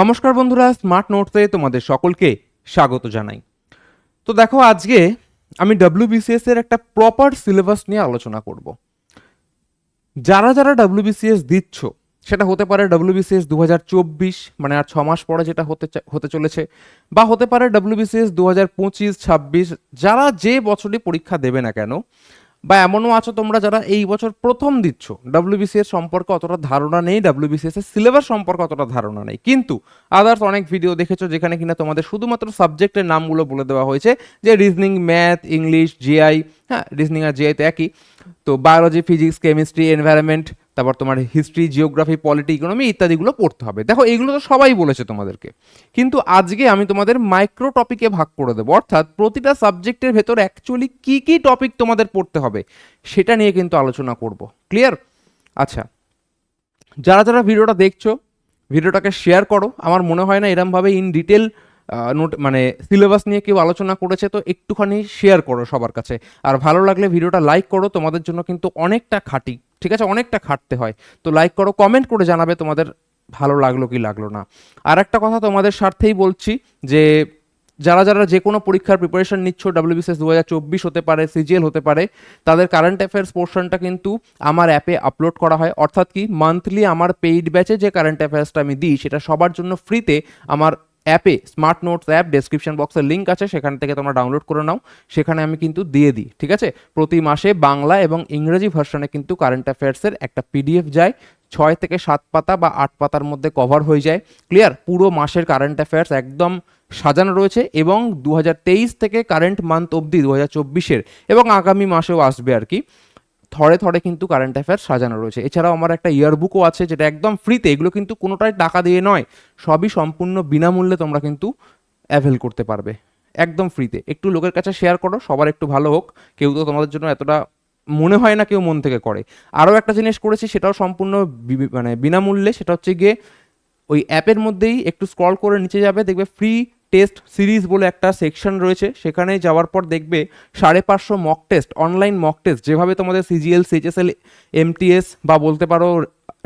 নমস্কার বন্ধুরা স্মার্ট নোটসে তোমাদের সকলকে স্বাগত জানাই। তো দেখো, আজকে আমি ডাব্লিউবিসিএস এর একটা প্রপার সিলেবাস নিয়ে আলোচনা করব। যারা যারা ডাব্লিউবিসিএস দিচ্ছ, সেটা হতে পারে ডাব্লিউবিসিএস দু হাজার চব্বিশ মানে আর ছ মাস পরে যেটা হতে হতে চলেছে, বা হতে পারে ডাব্লিউবিসিএস দু হাজার পঁচিশ, ছাব্বিশ, যারা যে বছরই পরীক্ষা দেবে না কেন বা এমনও আছো তোমরা যারা এই বছর প্রথম দিচ্ছ। ডাব্লিউবিসিএস সম্পর্কে অতটা ধারণা নেই ডাব্লিউবিসিএস এর সিলেবাস সম্পর্কে অতটা ধারণা নেই। কিন্তু আদার্স অনেক ভিডিও দেখেছ যেখানে কিনা তোমাদের শুধুমাত্র সাবজেক্টের নামগুলো বলে দেওয়া হয়েছে, যে রিজনিং ম্যাথ ইংলিশ জিআই হ্যাঁ রিজনিং আর জিআই তো একই। তো বায়োলজি ফিজিক্স কেমিস্ট্রি এনভায়রনমেন্ট তারপর তোমার হিস্ট্রি জিওগ্রাফি পলিটি ইকোনমি ইত্যাদিগুলো পড়তে হবে। দেখো, এগুলো তো সবাই বলেছে তোমাদেরকে। কিন্তু আজকে আমি তোমাদের মাইক্রো টপিকে ভাগ করে দেবো। অর্থাৎ প্রতিটা সাবজেক্টের ভেতর অ্যাকচুয়ালি কী কী টপিক তোমাদের পড়তে হবে, সেটা নিয়ে কিন্তু আলোচনা করব। ক্লিয়ার আচ্ছা। যারা যারা ভিডিওটা দেখছ, ভিডিওটাকে শেয়ার করো। আমার মনে হয় না এরমভাবে ইন ডিটেল নোট মানে সিলেবাস নিয়ে কেউ আলোচনা করেছে, তো একটুখানি শেয়ার করো সবার কাছে। আর ভালো লাগলে ভিডিওটা লাইক করো, তোমাদের জন্য কিন্তু অনেকটা খাটি, ঠিক আছে? অনেকটা খাটতে হয়। তো লাইক করো কমেন্ট করে জানাবে তোমাদের ভালো লাগল কি লাগল না। আর একটা কথা তোমাদের স্বার্থেই বলছি যে, যারা যারা যে কোনো পরীক্ষার প্রিপারেশন নিচ্ছ ডাব্লিউবিসিএস দু হাজার চব্বিশ হতে পারে সিজিএল হতে পারে, তাদের কারেন্ট অ্যাফেয়ার্স পোর্শনটা কিন্তু আমার অ্যাপে আপলোড করা হয়। অর্থাৎ কি মান্থলি আমার পেইড ব্যাচে যে কারেন্ট অ্যাফেয়ার্সটা আমি দিই, সেটা সবার জন্য ফ্রিতে আমার অ্যাপে, স্মার্ট নোটস অ্যাপ ডেসক্রিপশন বক্সের লিঙ্ক আছে, সেখান থেকে তোমরা ডাউনলোড করে নাও। সেখানে আমি কিন্তু দিয়ে দিই, ঠিক আছে? প্রতি মাসে বাংলা এবং ইংরেজি ভার্সনে কিন্তু কারেন্ট অ্যাফেয়ার্সের একটা পিডিএফ যায়, ছয় থেকে সাত পাতা বা আট পাতার মধ্যে কভার হয়ে যায়। ক্লিয়ার পুরো মাসের কারেন্ট অ্যাফেয়ার্স একদম সাজানো রয়েছে এবং দু হাজার তেইশ থেকে কারেন্ট মান্থ অবধি দু হাজার চব্বিশের এবং আগামী মাসেও আসবে আর কি। থরে থরে কিন্তু কারেন্ট অ্যাফেয়ার সাজানো রয়েছে। এছাড়াও আমার একটা ইয়ারবুকও আছে যেটা একদম ফ্রিতে এগুলো কিন্তু কোনোটাই টাকা দিয়ে নয়, সবই সম্পূর্ণ বিনামূল্যে তোমরা কিন্তু অ্যাভেল করতে পারবে, একদম ফ্রিতে একটু লোকের কাছে শেয়ার করো, সবার একটু ভালো হোক, কেউ তো তোমাদের জন্য এতটা মনে হয় না কেউ মন থেকে করে। আরও একটা জিনিস করেছি, সেটাও সম্পূর্ণ মানে বিনামূল্যে, সেটা হচ্ছে গিয়ে ওই অ্যাপের মধ্যেই একটু স্ক্রল করে নিচে যাবে, দেখবে ফ্রি টেস্ট সিরিজ বলে একটা সেকশন রয়েছে। সেখানে যাওয়ার পর দেখবে সাড়ে পাঁচশো mock test online mock test যেভাবে তোমাদের সিজিএল সিএচএসএল এমটিএস বা বলতে পারো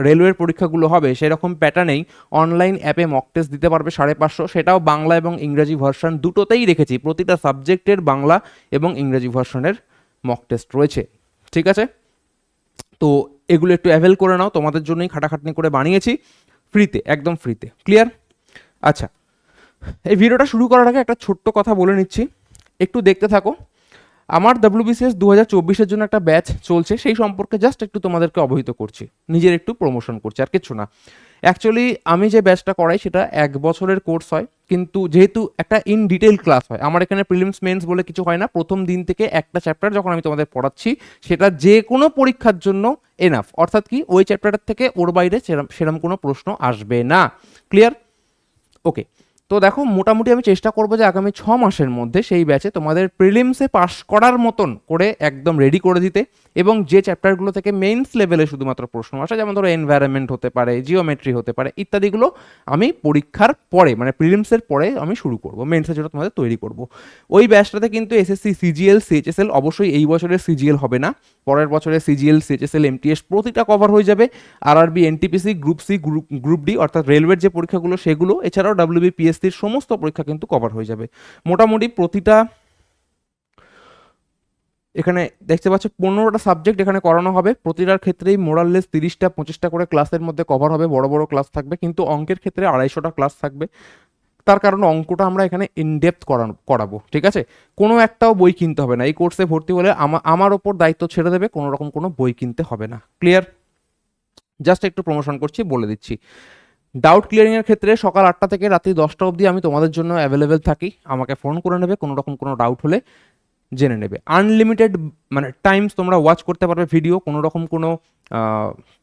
রেলওয়ের পরীক্ষাগুলো হবে, সেরকম প্যাটার্নেই অনলাইন অ্যাপে মক টেস্ট দিতে পারবে সাড়ে পাঁচশো। সেটাও বাংলা এবং ইংরাজি ভার্সন দুটোতেই রেখেছি। প্রতিটা সাবজেক্টের বাংলা এবং ইংরাজি ভার্সনের মক টেস্ট রয়েছে। ঠিক আছে? তো এগুলো একটু অ্যাভেল করে নাও। তোমাদের জন্যই খাটাখাটনি করে বানিয়েছি। ফ্রিতে একদম ফ্রিতে ক্লিয়ার আচ্ছা এই ভিডিওটা শুরু করার আগে একটা ছোট্ট কথা বলে নিচ্ছি। একটু দেখতে থাকো। আমার ডাব্লিউবিসিএস দু হাজার চব্বিশের জন্য একটা ব্যাচ চলছে, সেই সম্পর্কে জাস্ট একটু তোমাদেরকে অবহিত করছি। নিজের একটু প্রমোশন করছি, আর কিছু না। অ্যাকচুয়ালি আমি যে ব্যাচটা করাই, সেটা এক বছরের কোর্স হয়, কিন্তু যেহেতু একটা ইন ডিটেল ক্লাস হয়, আমার এখানে প্রিলিমস মেন্স বলে কিছু হয় না, প্রথম দিন থেকে একটা চ্যাপ্টার যখন আমি তোমাদের পড়াচ্ছি, সেটা যে কোনো পরীক্ষার জন্য এনাফ অর্থাৎ কি, ওই চ্যাপ্টারটার থেকে ওর বাইরে সেরম সেরম কোনো প্রশ্ন আসবে না। ক্লিয়ার ওকে তো দেখো, মোটামুটি আমি চেষ্টা করব যে আগামী ছ মাসের মধ্যে সেই ব্যাচে তোমাদের প্রিলিমসে পাস করার মতন করে একদম রেডি করে দিতে এবং যে চ্যাপ্টারগুলো থেকে মেইনস লেভেলে শুধুমাত্র প্রশ্ন আসে, যেমন ধরো এনভায়রনমেন্ট হতে পারে জিওমেট্রি হতে পারে, ইত্যাদিগুলো আমি পরীক্ষার পরে মানে প্রিলিমসের পরে আমি শুরু করব মেন্সের জন্য তোমাদের তৈরি করব। ওই ব্যাচটাতে কিন্তু এসএসসি সিজিএল সিএইচএসএল অবশ্যই এই বছরের সিজিএল হবে না, পরের বছরে সিজিএল সিএইচএসএল এমটিএস প্রতিটা কভার হয়ে যাবে RRB NTPC group C group group D অর্থাৎ রেলওয়ের যে পরীক্ষাগুলো, সেগুলো, এছাড়াও ডাব্লিউবিপিএসসির সমস্ত পরীক্ষা কিন্তু কভার হয়ে যাবে। মোটামুটি প্রতিটা এখানে দেখতে পাচ্ছ পনেরোটা সাবজেক্ট এখানে করানো হবে। প্রতিটার ক্ষেত্রেই মোরাললেস তিরিশটা, পঁচিশটা করে ক্লাসের মধ্যে কভার হবে। বড় বড় ক্লাস থাকবে। কিন্তু অঙ্কের ক্ষেত্রে আড়াইশোটা ক্লাস থাকবে। তার কারণ অঙ্কটা আমরা এখানে ইনডেপথ করানো, করাবো, ঠিক আছে? কোনো একটাও বই কিনতে হবে না। এই কোর্সে ভর্তি হলে আমা- আমার ওপর দায়িত্ব ছেড়ে দেবে কোনো রকম কোনো বই কিনতে হবে না। ক্লিয়ার জাস্ট একটু প্রমোশন করছি, বলে দিচ্ছি। ডাউট ক্লিয়ারিংয়ের ক্ষেত্রে সকাল আটটা থেকে রাত্রি দশটা অবধি আমি তোমাদের জন্য অ্যাভেলেবেল থাকি। আমাকে ফোন করে নেবে, কোনো রকম কোনো ডাউট হলে জেনে নেবে। আনলিমিটেড মানে টাইমস তোমরা ওয়াচ করতে পারবে ভিডিও কোনো রকম কোনো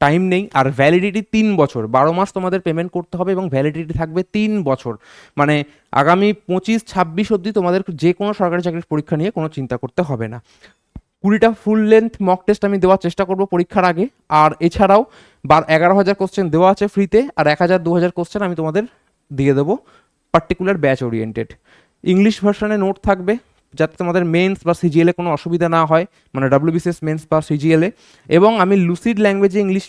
টাইম নেই। আর ভ্যালিডিটি তিন বছর। বারো মাস তোমাদের পেমেন্ট করতে হবে এবং ভ্যালিডিটি থাকবে তিন বছর। মানে আগামী পঁচিশ, ছাব্বিশ অবধি তোমাদের যে কোনো সরকারি চাকরির পরীক্ষা নিয়ে কোনো চিন্তা করতে হবে না। কুড়িটা ফুল লেন্থ মক টেস্ট আমি দেওয়ার চেষ্টা করব পরীক্ষার আগে। আর এছাড়াও বার এগারো হাজার কোশ্চেন দেওয়া আছে ফ্রিতে আর এক হাজার, দু হাজার কোশ্চেন আমি তোমাদের দিয়ে দেবো পার্টিকুলার ব্যাচ ওরিয়েন্টেড ইংলিশ ভার্সনে নোট থাকবে। যাতে তোমাদের মেন্স বা সিজিএলে কোনো অসুবিধা না হয় মানে ডাব্লিউবিসিএস মেন্স বা সিজিএলে এবং আমি লুসিড ল্যাঙ্গুয়েজে ইংলিশ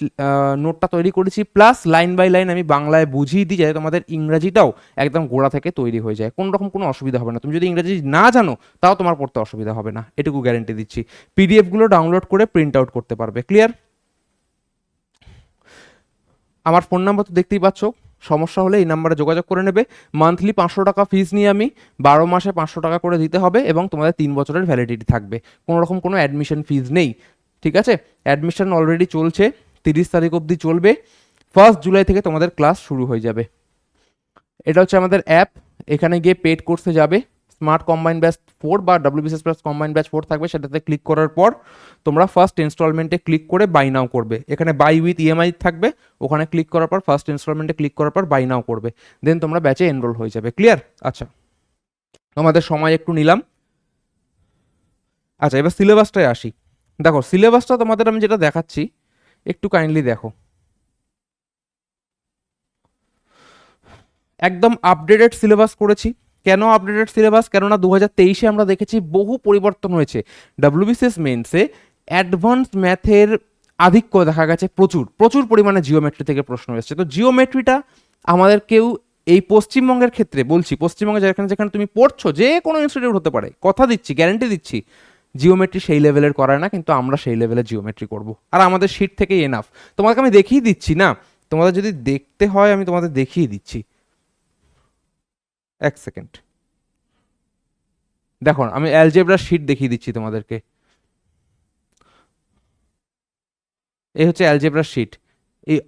নোটটা তৈরি করেছি প্লাস লাইন বাই লাইন আমি বাংলায় বুঝিয়ে দিই, যাতে তোমাদের ইংরাজিটাও একদম গোড়া থেকে তৈরি হয়ে যায়। কোনো রকম কোনো অসুবিধা হবে না। তুমি যদি ইংরাজি না জানো, তাও তোমার পড়তে অসুবিধা হবে না। এটুকু গ্যারেন্টি দিচ্ছি। পিডিএফগুলো ডাউনলোড করে প্রিন্ট আউট করতে পারবে। ক্লিয়ার আমার ফোন নাম্বার তো দেখতেই পাচ্ছ। সমস্যা হলে এই নাম্বারে যোগাযোগ করে নেবে। মান্থলি পাঁচশো টাকা ফিস নিয়ে আমি বারো মাসে পাঁচশো টাকা করে দিতে হবে এবং তোমাদের তিন বছরের ভ্যালিডিটি থাকবে। কোনো রকম কোনো অ্যাডমিশন ফিজ নেই, ঠিক আছে? অ্যাডমিশন অলরেডি চলছে, তিরিশ তারিখ অবধি চলবে। ফার্স্ট জুলাই থেকে তোমাদের ক্লাস শুরু হয়ে যাবে। এটা হচ্ছে আমাদের অ্যাপ এখানে গিয়ে পেড কোর্সে যাবে। স্মার্ট কম্বাইন ব্যাচ ফোর বা WBCS plus combine batch four থাকবে, সেটাতে ক্লিক করার পর তোমরা ফার্স্ট ইনস্টলমেন্টে ক্লিক করে বাই নাও করবে। এখানে বাই উইথ ইএমআই থাকবে, ওখানে ক্লিক করার পর ফার্স্ট ইনস্টলমেন্টে ক্লিক করার পর বাই নাও করবে। দেন তোমরা ব্যাচে এনরোল হয়ে যাবে। ক্লিয়ার আচ্ছা। তোমাদের সময় একটু নিলাম। আচ্ছা এবার সিলেবাসটায় আসি। দেখো সিলেবাসটা তোমাদের আমি যেটা দেখাচ্ছি, একটু কাইন্ডলি দেখো। একদম আপডেটেড সিলেবাস করেছি। কেন আপডেটেড সিলেবাস কেননা দু হাজার তেইশে আমরা দেখেছি বহু পরিবর্তন হয়েছে। ডাব্লিউবিসিএস মেন্সে অ্যাডভান্স ম্যাথের আধিক্য দেখা গেছে প্রচুর। প্রচুর পরিমাণে জিওমেট্রি থেকে প্রশ্ন এসেছে। তো জিওমেট্রিটা আমাদের কেউ এই পশ্চিমবঙ্গের ক্ষেত্রে বলছি পশ্চিমবঙ্গে যেখানে যেখানে তুমি পড়ছো, যে কোনো ইনস্টিটিউট হতে পারে, কথা দিচ্ছি গ্যারেন্টি দিচ্ছি জিওমেট্রি সেই লেভেলের করায় না, কিন্তু আমরা সেই লেভেলে জিওমেট্রি করব। আর আমাদের শিট থেকেই এনাফ তোমাকে আমি দেখিয়ে দিচ্ছি না? তোমাদের যদি দেখতে হয়, আমি তোমাদের দেখিয়ে দিচ্ছি। এক সেকেন্ড। দেখো আমি অ্যালজেব্রার শিট দেখিয়ে দিচ্ছি তোমাদেরকে। এই হচ্ছে অ্যালজেব্রার শিট এই,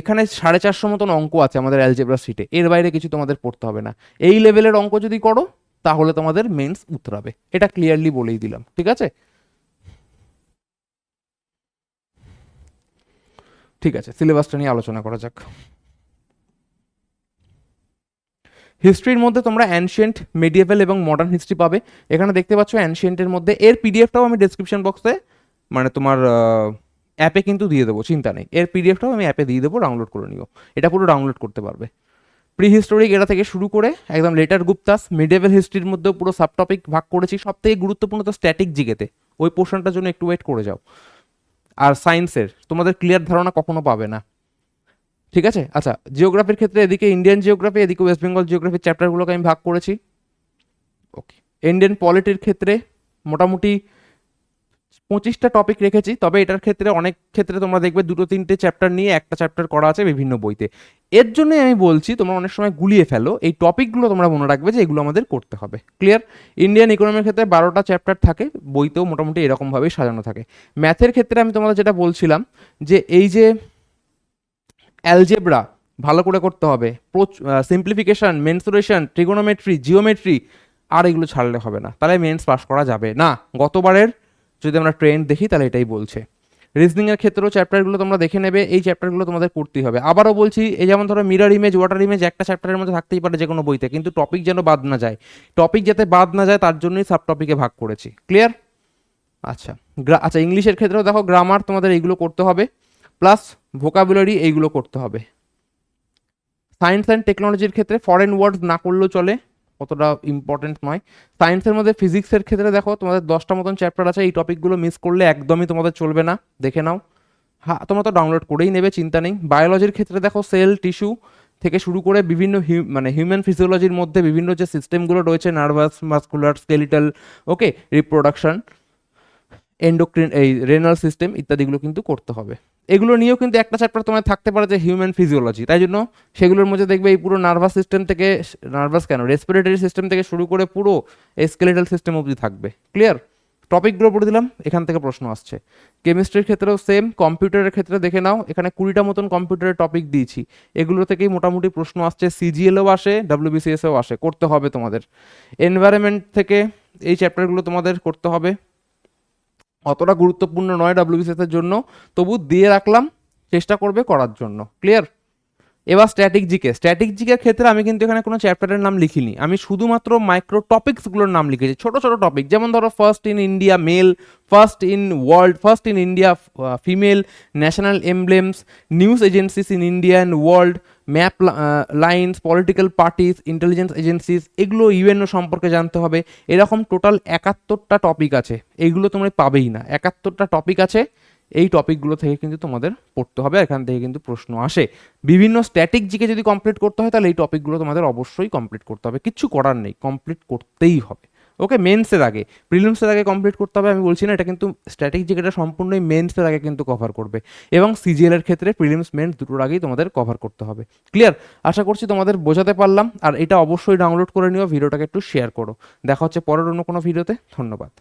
এখানে সাড়ে চারশো মতন অঙ্ক আছে আমাদের অ্যালজেব্রার শিটে এর বাইরে কিছু তোমাদের পড়তে হবে না। এই লেভেলের অঙ্ক যদি করো, তাহলে তোমাদের মেন্স উতরাবে। এটা ক্লিয়ারলি বলেই দিলাম, ঠিক আছে? ঠিক আছে সিলেবাসটা নিয়ে আলোচনা করা যাক। হিস্ট্রির মধ্যে তোমরা অ্যানশিয়েন্ট মেডিয়েভেল এবং মডার্ন হিস্ট্রি পাবে। এখানে দেখতে পাচ্ছ অ্যানশিয়েন্টের মধ্যে। এর পিডিএফটাও আমি ডিসক্রিপশন বক্সে মানে তোমার অ্যাপে কিন্তু দিয়ে দেবো, চিন্তা নেই। এর পিডিএফটাও আমি অ্যাপে দিয়ে দেবো ডাউনলোড করে নিও। এটা পুরো ডাউনলোড করতে পারবে। প্রি হিস্টোরিক এটা থেকে শুরু করে, একদম লেটার গুপ্তাস মিডেভেল হিস্ট্রির মধ্যেও পুরো সাব টপিক ভাগ করেছি। সব থেকে গুরুত্বপূর্ণ তো স্ট্যাটিক জিগেতে। ওই পোর্শনটার জন্য একটু ওয়েট করে যাও। আর সায়েন্সের তোমাদের ক্লিয়ার ধারণা কখনো পাবে না। ঠিক আছে? আচ্ছা জিওগ্রাফির ক্ষেত্রে এদিকে ইন্ডিয়ান জিওগ্রাফি এদিকে ওয়েস্ট বেঙ্গল জিওগ্রাফির চ্যাপ্টারগুলোকে আমি ভাগ করেছি। ওকে ইন্ডিয়ান পলিটির ক্ষেত্রে মোটামুটি পঁচিশটা টপিক রেখেছি, তবে এটার ক্ষেত্রে অনেক ক্ষেত্রে তোমরা দেখবে দুটো তিনটে চ্যাপ্টার নিয়ে একটা চ্যাপ্টার করা আছে বিভিন্ন বইতে। এর জন্যই আমি বলছি, তোমরা অনেক সময় গুলিয়ে ফেলো, এই টপিকগুলো তোমরা মনে রাখবে যে এগুলো আমাদের করতে হবে। ক্লিয়ার ইন্ডিয়ান ইকোনমির ক্ষেত্রে বারোটা চ্যাপ্টার থাকে, বইতেও মোটামুটি এরকমভাবেই সাজানো থাকে। ম্যাথের ক্ষেত্রে আমি তোমাদের যেটা বলছিলাম, যে এই যে অ্যালজেব্রা ভালো করে করতে হবে। সিম্পলিফিকেশন মেনসুরেশন ট্রিগোনোমেট্রি জিওমেট্রি আর এগুলো ছাড়লে হবে না। তাহলে মেন্স পাস করা যাবে না। গতবারের যদি আমরা ট্রেন্ড দেখি, তাহলে এটাই বলছে। রিজনিংয়ের ক্ষেত্রেও চ্যাপ্টারগুলো তোমরা দেখে নেবে, এই চ্যাপ্টারগুলো তোমাদের পড়তেই হবে। আবারও বলছি, এই যেমন ধরো মিরার ইমেজ ওয়াটার ইমেজ একটা চ্যাপ্টারের মধ্যে থাকতেই পারে যে কোনো বইতে, কিন্তু টপিক যেন বাদ না যায়। টপিক যাতে বাদ না যায়, তার জন্যই সাব টপিকে ভাগ করেছি। ক্লিয়ার আচ্ছা। আচ্ছা ইংলিশের ক্ষেত্রেও দেখো গ্রামার তোমাদের এইগুলো করতে হবে। প্লাস ভোকাবুলারি এইগুলো করতে হবে। সায়েন্স অ্যান্ড টেকনোলজির ক্ষেত্রে ফরেন ওয়ার্ডস না করলেও চলে, অতটা ইম্পর্টেন্ট নয়। সায়েন্সের মধ্যে ফিজিক্সের ক্ষেত্রে দেখো, তোমাদের দশটা মতন চ্যাপ্টার আছে, এই টপিকগুলো মিস করলে একদমই তোমাদের চলবে না, দেখে নাও। হ্যাঁ তোমরা তো ডাউনলোড করেই নেবে, চিন্তা নেই। বায়োলজির ক্ষেত্রে দেখো সেল টিস্যু থেকে শুরু করে বিভিন্ন মানে হিউম্যান ফিজিওলজির মধ্যে বিভিন্ন যে সিস্টেমগুলো রয়েছে nervous muscular skeletal okay reproduction endocrine এই রেনাল সিস্টেম ইত্যাদিগুলো কিন্তু করতে হবে। এগুলো নিয়েও কিন্তু একটা চ্যাপ্টার তোমার থাকতে পারে যে হিউম্যান ফিজিওলজি তাই জন্য সেগুলোর মধ্যে দেখবে এই পুরো নার্ভাস সিস্টেম থেকে নার্ভাস কেন? রেসপিরেটরি সিস্টেম থেকে শুরু করে পুরো স্কেলেটাল সিস্টেম অবধি থাকবে। ক্লিয়ার টপিকগুলো পড়ে দিলাম, এখান থেকে প্রশ্ন আসছে। কেমিস্ট্রির ক্ষেত্রেও সেম কম্পিউটারের ক্ষেত্রে দেখে নাও, এখানে কুড়িটা মতন কম্পিউটারের টপিক দিয়েছি। এগুলো থেকেই মোটামুটি প্রশ্ন আসছে সিজিএলও আসে ডাব্লিউবিসিএসও আসে, করতে হবে তোমাদের। এনভায়রনমেন্ট থেকে এই চ্যাপ্টারগুলো তোমাদের করতে হবে। অতটা গুরুত্বপূর্ণ নয় ডাব্লিউবিসিএস এর জন্য, তবু দিয়ে রাখলাম, চেষ্টা করবে করার জন্য। ক্লিয়ার এবার স্ট্যাটিক জিকে স্ট্যাটিক জিকের ক্ষেত্রে আমি কিন্তু এখানে কোনো চ্যাপ্টারের নাম লিখিনি। আমি শুধুমাত্র মাইক্রো টপিক্সগুলোর নাম লিখেছি, ছোট ছোট টপিক যেমন ধরো first in India male first in world first in India female national emblems news agencies in India and world map lines political parties intelligence agencies এগুলো ইউএনও সম্পর্কে জানতে হবে। এরকম টোটাল একাত্তরটা টপিক আছে। এইগুলো তোমরা পাবেই না। একাত্তরটা টপিক আছে। এই টপিকগুলো থেকে কিন্তু তোমাদের পড়তে হবে। এখান থেকে কিন্তু প্রশ্ন আসে। বিভিন্ন স্ট্যাটিক জিকে যদি কমপ্লিট করতে হয়, তাহলে এই টপিকগুলো তোমাদের অবশ্যই কমপ্লিট করতে হবে। কিচ্ছু করার নেই। কমপ্লিট করতেই হবে। ওকে মেন্সের আগে। প্রিলিমসের আগে কমপ্লিট করতে হবে, আমি বলছি না, এটা কিন্তু স্ট্র্যাটেজি এটা সম্পূর্ণই মেন্সের আগে কিন্তু কভার করবে। এবং সিজিএল এর ক্ষেত্রে প্রিলিমস মেন্স দুটোর আগেই তোমাদের কভার করতে হবে। ক্লিয়ার আশা করছি তোমাদের বোঝাতে পারলাম, আর এটা অবশ্যই ডাউনলোড করে নিও, ভিডিওটাকে একটু শেয়ার করো। দেখা হচ্ছে পরের অন্য কোনো ভিডিওতে, ধন্যবাদ।